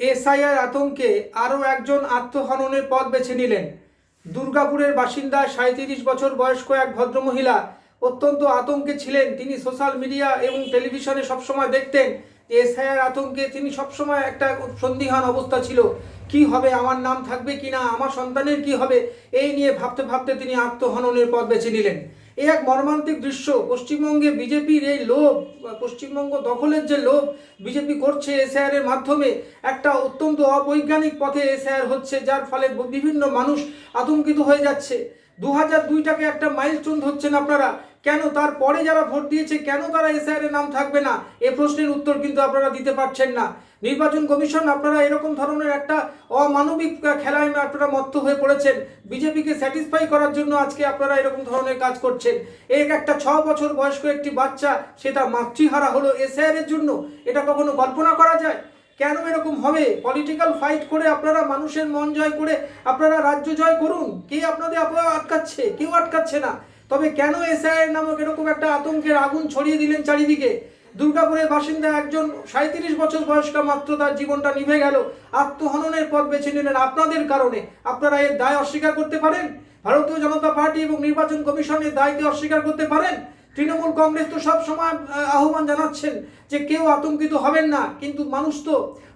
SIR আতঙ্কে আরও একজন আত্মহননের পথ বেছে নিলেন। দুর্গাপুরের বাসিন্দা সাঁত্রিশ বছর বয়স্ক এক ভদ্রমহিলা। অত্যন্ত আতঙ্কে ছিলেন তিনি সোশ্যাল মিডিয়া এবং টেলিভিশনে সবসময় দেখতেন এসআইআর আতঙ্কে তিনি সবসময় একটা সন্দিহান অবস্থা ছিল। কি হবে, আমার নাম থাকবে কি না, আমার সন্তানের কি হবে, এই নিয়ে ভাবতে ভাবতে তিনি আত্মহননের পথ বেছে নিলেন। এই এক মর্মান্তিক দৃশ্য। পশ্চিমবঙ্গে বিজেপির এই লোভ পশ্চিমবঙ্গ দখলের যে লোভ, বিজেপি করছে এসআইআর এর মাধ্যমে একটা অত্যন্ত অবৈজ্ঞানিক পথে এসআইআর হচ্ছে, যার ফলে বিভিন্ন মানুষ আতঙ্কিত হয়ে যাচ্ছে। দু হাজার দুইটাকে একটা মাইল মাইলস্টোন ধরছেন আপনারা। কেন তারপরে যারা ভোট দিয়েছে, কেন তারা এসআইআর এর নাম থাকবে না? এ প্রশ্নের উত্তর কিন্তু আপনারা দিতে পারছেন না। নির্বাচন কমিশন, আপনারা এরকম ধরনের একটা অমানবিক খেলায় আপনারা মত্ত হয়ে পড়েছেন। বিজেপিকে স্যাটিসফাই করার জন্য আজকে আপনারা এরকম ধরনের কাজ করছেন। এক একটা ছ বছর বয়স্ক একটি বাচ্চা, সে তার মাতৃহারা হলো এসআইআর এর জন্য। এটা কখনো কল্পনা করা যায়? কেন এরকম হবে? পলিটিক্যাল ফাইট করে আপনারা মানুষের মন জয় করে আপনারা রাজ্য জয় করুন। কে আপনাদের আপনারা আটকাচ্ছে? কেউ আটকাচ্ছে না। তবে কেন এসআইআর নামক এরকম একটা আতঙ্কের আগুন ছড়িয়ে দিলেন চারিদিকে? দুর্গাপুরের বাসিন্দা একজন সাঁত্রিশ বছর বয়স্কা মাত্র তার জীবনটা নিভে গেল। আত্মহননের পথ বেছে নিলেন আপনাদের কারণে। আপনারা এর দায় অস্বীকার করতে পারেন? ভারতীয় জনতা পার্টি এবং নির্বাচন কমিশনের দায়কে অস্বীকার করতে পারেন? তৃণমূল কংগ্রেস তো সব সময় আহ্বান জানাচ্ছেন যে কেউ আতঙ্কিত হবেন না। কিন্তু মানুষ তো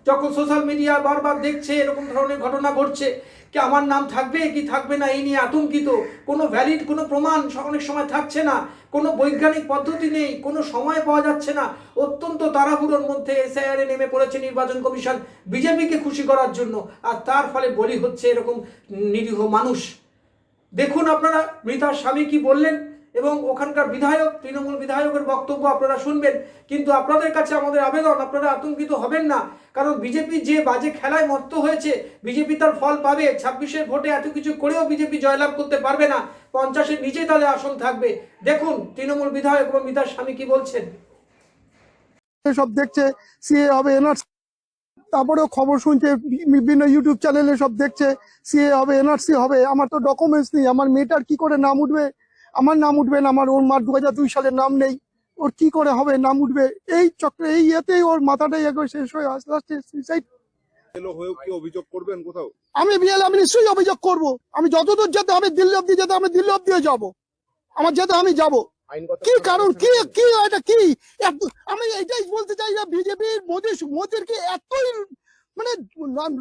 যখন সোশ্যাল মিডিয়া বারবার দেখছে, এরকম ধরনের ঘটনা ঘটছে কি আমার নাম থাকবে, কি থাকবে না, এই নিয়ে আতঙ্কিত। কোনো ভ্যালিড কোনো প্রমাণ অনেক সময় থাকছে না। কোনো বৈজ্ঞানিক পদ্ধতি নেই, কোনো সময় পাওয়া যাচ্ছে না। অত্যন্ত তাড়াহুড়োর মধ্যে এসআইআরে নেমে পড়েছে নির্বাচন কমিশন বিজেপিকে খুশি করার জন্য। আর তার ফলে বলি হচ্ছে এরকম নিরীহ মানুষ। দেখুন আপনারা, মৃতার স্বামী কি বললেন? এবং ওখানকার বিধায়ক, তৃণমূল বিধায়কের বক্তব্য আপনারা শুনবেন। কিন্তু আপনাদের কাছে আমাদের আবেদন, আপনারা আতঙ্কিত হবেন না। কারণ বিজেপি যে বাজে খেলায় মত্ত হয়েছে, বিজেপি তার ফল পাবে। ছাব্বিশের ভোটে এত কিছু করেও বিজেপি জয়লাভ করতে পারবে না। পঞ্চাশের নিচে তাদের আসন থাকবে। দেখুন, তৃণমূল বিধায়ক এবং মিতার স্বামী কি বলছেন। সব দেখছে সিএ হবে এনআরসি তারপরেও খবর শুনছে, বিভিন্ন ইউটিউব চ্যানেলে সব দেখছে সিএ হবে এনআরসি হবে। আমার তো ডকুমেন্টস নেই, আমার মেয়েটার কি করে নাম উঠবে? আমার নাম উঠবে না আমার ওর মার দু হাজার দুই সালের নাম নেই। ওর কি করে হবে নাম উঠবে? এই চক্রে এই ইয়েতেই ওর মাথাটাই একবার শেষ হয়ে আস্তে আস্তে সুইসাইড এলো কি অভিযোগ করবেন কোথাও? আমি বিয়ালে আমি নিশ্চয়ই অভিযোগ করব। আমি যতদূর যেতে দিল্লি অব্দি যেতে আমি দিল্লি অব্দিও যাব। আমার যেতে আমি যাব। কি কারণ কি কি এটা কি? আমি এটাই বলতে চাই যে বিজেপির মোদি মোদির কি এতই মানে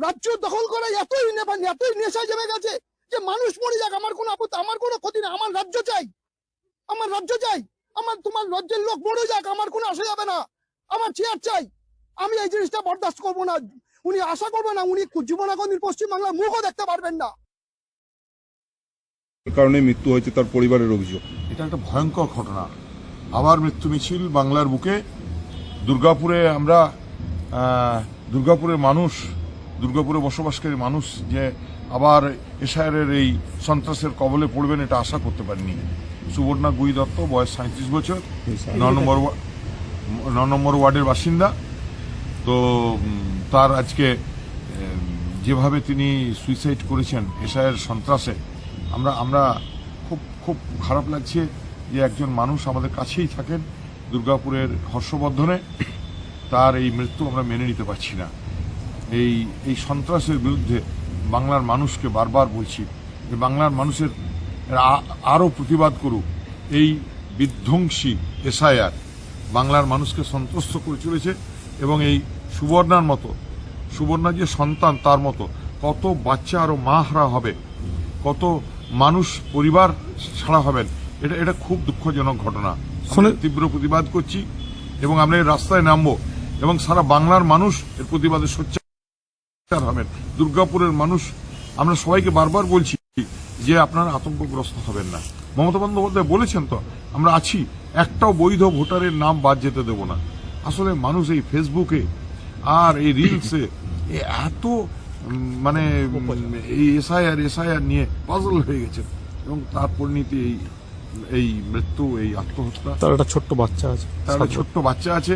রাজ্য দখল করা এতই এতই নেশা জমে গেছে? যে মানুষ মরে যাক আমার কোনো আপত্তি আমার কোনো ক্ষতি নেই আমার রাজ্য চাই। আমার রাজ্য চাই। আমার তোমার রাজ্যের লোক মরে যাক আমার কোনো আসা যাবে না। আমার চেয়ার চাই। আমি এই জিনিসটা বরদাস্ত করব না। উনি আশা করবেন না উনি জীবনে কোনদিন পশ্চিমবাংলার মুখও দেখতে পারবেন না। কারণে মৃত্যু হয়েছে তার পরিবারের অভিযোগ। এটা একটা ভয়ঙ্কর ঘটনা। আবার মৃত্যু মিছিল বাংলার বুকে। দুর্গাপুরে আমরা আহ, দুর্গাপুরের মানুষ দুর্গাপুরে বসবাসকারী মানুষ যে আবার এশায়ারের এই সন্ত্রাসের কবলে পড়বেন এটা আশা করতে পারিনি। সুবর্ণা গুই দত্ত, বয়স সাঁত্রিশ বছর, ন নম্বর ন নম্বর ওয়ার্ডের বাসিন্দা। তো তার আজকে যেভাবে তিনি সুইসাইড করেছেন এশায়ের সন্ত্রাসে, আমরা আমরা খুব খুব খারাপ লাগছে যে একজন মানুষ আমাদের কাছেই থাকেন দুর্গাপুরের হর্ষবর্ধনে। তার এই মৃত্যু আমরা মেনে নিতে পারছি না। এই এই সন্ত্রাসের বিরুদ্ধে বাংলার মানুষকে বারবার বলছি যে বাংলার মানুষের আরও প্রতিবাদ করুক। এই বিধ্বংসী এসআইআর বাংলার মানুষকে সন্তুষ্ট করে চলেছে এবং এই সুবর্ণার মতো সুবর্ণার যে সন্তান তার মতো কত বাচ্চা আরও মা হারা হবে কত মানুষ পরিবার ছাড়া হবেন এটা এটা খুব দুঃখজনক ঘটনা। তীব্র প্রতিবাদ করছি এবং আমরা এই রাস্তায় নামবো এবং সারা বাংলার মানুষ এর প্রতিবাদে সোচ্চার হবেন। দুর্গাপুরের মানুষ আমরা সবাইকে বারবার বলছি যে আপনারা আতঙ্কগ্রস্ত হবেন না। মমতা বন্দ্যোপাধ্যায় বলেছেন তো আমরা আছি একটাও বৈধ ভোটারের নাম বাদ যেতে দেব না। আসলে মানুষ এই ফেসবুকে আর এই রিলসে এত মানে এই এসআইআর এসআইআর নিয়ে পাজল হয়ে গেছে এবং তার পরিণতি এই এই মৃত্যু এই আত্মহত্যা। তার একটা ছোট্ট বাচ্চা আছে তার একটা ছোট্ট বাচ্চা আছে।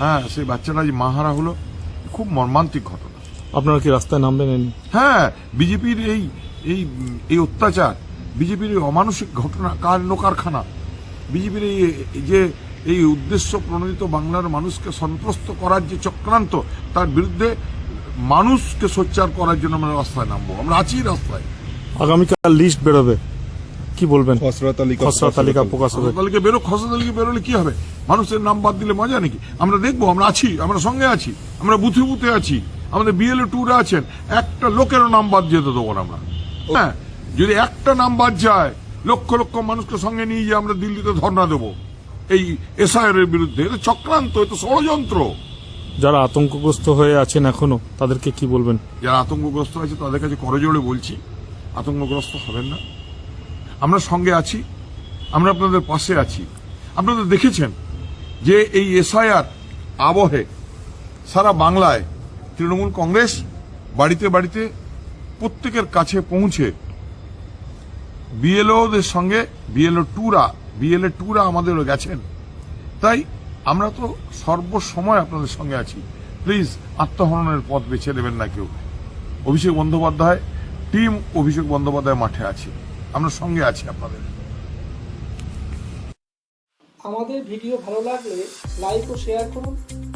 হ্যাঁ সেই বাচ্চাটা যে মাহারা হলো খুব মর্মান্তিক ঘটনা। আপনারা কি রাস্তায় নামবেন? হ্যাঁ বিজেপির এই এই এই অত্যাচার বিজেপির এই অমানসিক ঘটনা কাণ্ড কারখানা বিজেপির এই এই যে এই উদ্দেশ্য প্রণোদিত বাংলার মানুষকে সন্ত্রস্ত করার যে চক্রান্ত তার বিরুদ্ধে মানুষকে সোচ্চার করার জন্য আমরা রাস্তায় নামবো। আমরা আছি রাস্তায়। আগামীকাল লিস্ট বেরোবে। কি বলবেন? খসড়া তালিকা খসড়া তালিকা হবে। প্রকাশ হবে। তালিকা বেরো খসড়া তালিকা বেরোলে কি হবে? মানুষের নাম বাদ দিলে মজা নাকি? আমরা দেখব আমরা আছি আমরা সঙ্গে আছি আমরা বুথে বুথে আছি। আমাদের বিএলএ ট্যুরে আছেন একটা লোকেরও নাম বাদ যেতে দেবো না আমরা। হ্যাঁ যদি একটা নাম বাদ যায় লক্ষ লক্ষ মানুষকে সঙ্গে নিয়ে গিয়ে আমরা দিল্লিতে ধর্ণা দেবো। এই এসআইআর এর বিরুদ্ধে এটা চক্রান্ত এটা ষড়যন্ত্র। যারা আতঙ্কগ্রস্ত হয়ে আছেন এখনও তাদেরকে কি বলবেন? যারা আতঙ্কগ্রস্ত আছে তাদের কাছে করজোড়ে বলছি আতঙ্কগ্রস্ত হবেন না। আমরা সঙ্গে আছি আমরা আপনাদের পাশে আছি। আপনারা দেখেছেন যে এই এসআইআর আবহে সারা বাংলায় তৃণমূল কংগ্রেস বাড়িতে বাড়িতে প্রত্যেকের কাছে পৌঁছে বিএলওদের সঙ্গে, বিএলও টুরা, বিএলএ টুরা আমাদেরও গেছেন। তাই আমরা তো সর্বসময় আপনাদের সঙ্গে আছি। প্লিজ আত্মহননের পথ বেছে নেবেন না কেউ। অভিষেক বন্দ্যোপাধ্যায়, টিম অভিষেক বন্দ্যোপাধ্যায় মাঠে আছে। আমরা সঙ্গে আছি আপনাদের। আমাদের ভিডিও ভালো লাগলে লাইক ও শেয়ার করুন।